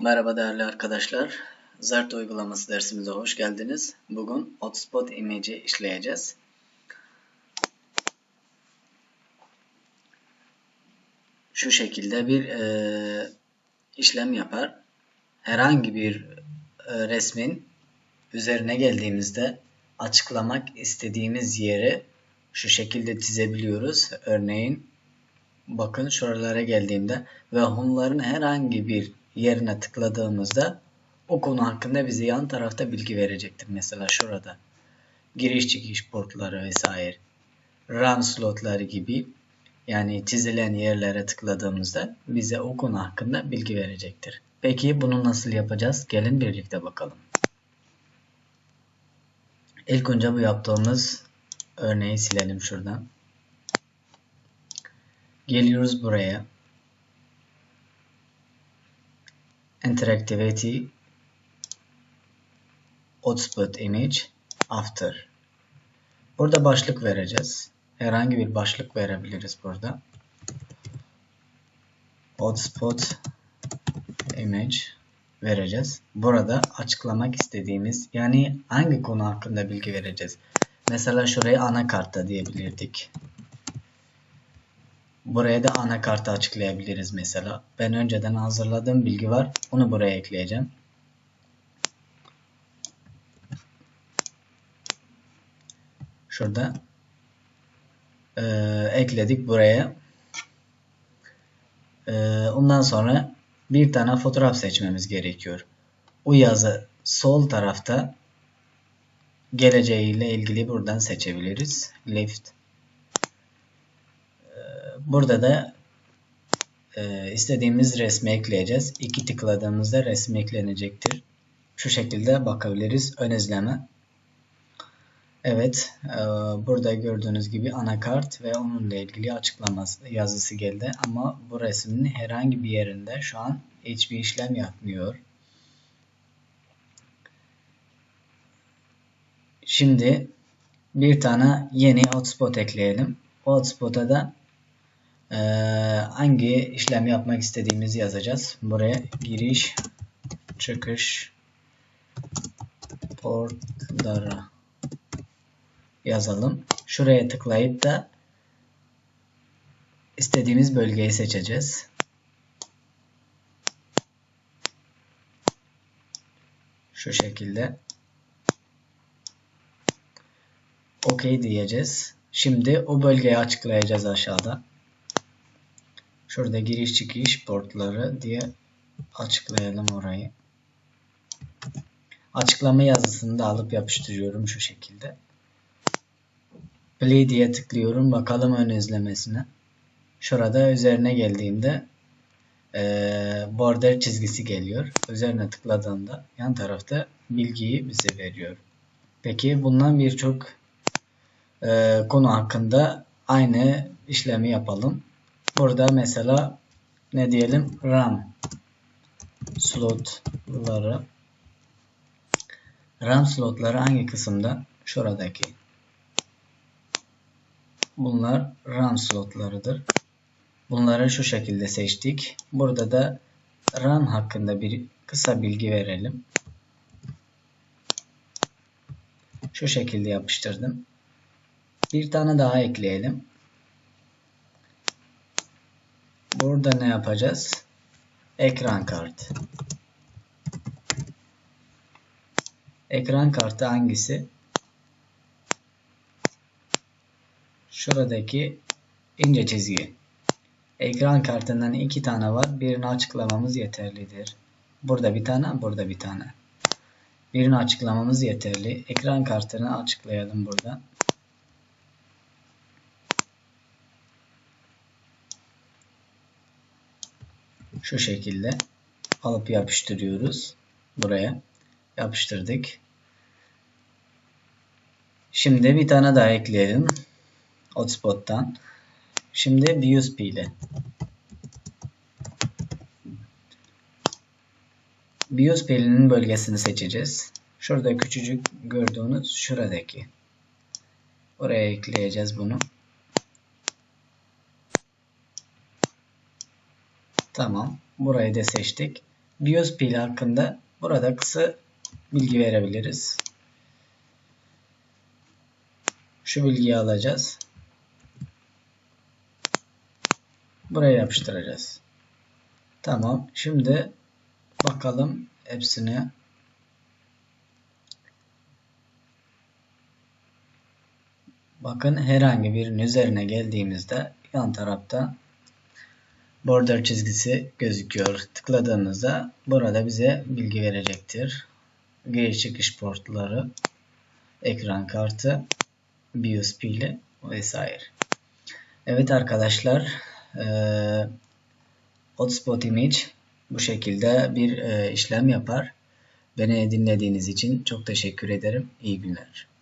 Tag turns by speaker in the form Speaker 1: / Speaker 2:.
Speaker 1: Merhaba değerli arkadaşlar. Zert uygulaması dersimize hoş geldiniz. Bugün hotspot image'i işleyeceğiz. Şu şekilde bir e, işlem yapar. Herhangi bir e, resmin üzerine geldiğimizde açıklamak istediğimiz yeri şu şekilde çizebiliyoruz. Örneğin bakın şuralara geldiğimde ve onların herhangi bir yerine tıkladığımızda o konu hakkında bize yan tarafta bilgi verecektir. Mesela şurada giriş çıkış portları vesaire RAM slotları gibi yani çizilen yerlere tıkladığımızda bize o konu hakkında bilgi verecektir. Peki bunu nasıl yapacağız? Gelin birlikte bakalım. İlk önce bu yaptığımız örneği silelim şuradan. Geliyoruz buraya. Interactivity Hotspot Image After. Burada başlık vereceğiz. Herhangi bir başlık verebiliriz burada. Hotspot Image vereceğiz. Burada açıklamak istediğimiz yani hangi konu hakkında bilgi vereceğiz. Mesela şuraya anakarta diyebilirdik. Buraya da anakartı açıklayabiliriz mesela. Ben önceden hazırladığım bilgi var. Onu buraya ekleyeceğim. Şurada e, ekledik buraya. E, ondan sonra bir tane fotoğraf seçmemiz gerekiyor. O yazı sol tarafta geleceğiyle ilgili buradan seçebiliriz. Left Burada da e, istediğimiz resmi ekleyeceğiz. İki tıkladığımızda resmi eklenecektir. Şu şekilde bakabiliriz. Ön izleme. Evet. E, burada gördüğünüz gibi anakart ve onunla ilgili açıklaması yazısı geldi. Ama bu resmin herhangi bir yerinde şu an hiçbir işlem yapmıyor. Şimdi bir tane yeni hotspot ekleyelim. O hotspot'a da ee, hangi işlem yapmak istediğimizi yazacağız. Buraya giriş, çıkış, portları yazalım. Şuraya tıklayıp da istediğimiz bölgeyi seçeceğiz. Şu şekilde. OK diyeceğiz. Şimdi o bölgeyi açıklayacağız aşağıda. Şurada giriş çıkış portları diye açıklayalım orayı. Açıklama yazısını da alıp yapıştırıyorum şu şekilde. Play diye tıklıyorum. Bakalım ön izlemesine. Şurada üzerine geldiğimde e, border çizgisi geliyor. Üzerine tıkladığında yan tarafta bilgiyi bize veriyor. Peki bundan birçok e, konu hakkında aynı işlemi yapalım. Burada mesela ne diyelim RAM slotları RAM slotları hangi kısımda? Şuradaki. Bunlar RAM slotlarıdır. Bunları şu şekilde seçtik. Burada da RAM hakkında bir kısa bilgi verelim. Şu şekilde yapıştırdım. Bir tane daha ekleyelim. Burada ne yapacağız? Ekran kartı. Ekran kartı hangisi? Şuradaki ince çizgi. Ekran kartından iki tane var. Birini açıklamamız yeterlidir. Burada bir tane, burada bir tane. Birini açıklamamız yeterli. Ekran kartını açıklayalım burada. Şu şekilde alıp yapıştırıyoruz. Buraya yapıştırdık. Şimdi bir tane daha ekleyelim. Hotspot'tan. Şimdi BUSP ile. BIOSP'nin bölgesini seçeceğiz. Şurada küçücük gördüğünüz şuradaki. Oraya ekleyeceğiz bunu. Tamam. Burayı da seçtik. BIOS pili hakkında burada kısa bilgi verebiliriz. Şu bilgiyi alacağız. Buraya yapıştıracağız. Tamam. Şimdi bakalım hepsini Bakın herhangi birinin üzerine geldiğimizde yan tarafta border çizgisi gözüküyor. Tıkladığımızda burada bize bilgi verecektir. Giriş çıkış portları, ekran kartı, BIOS pili vesaire. Evet arkadaşlar e, Hotspot Image bu şekilde bir e, işlem yapar. Beni dinlediğiniz için çok teşekkür ederim. İyi günler.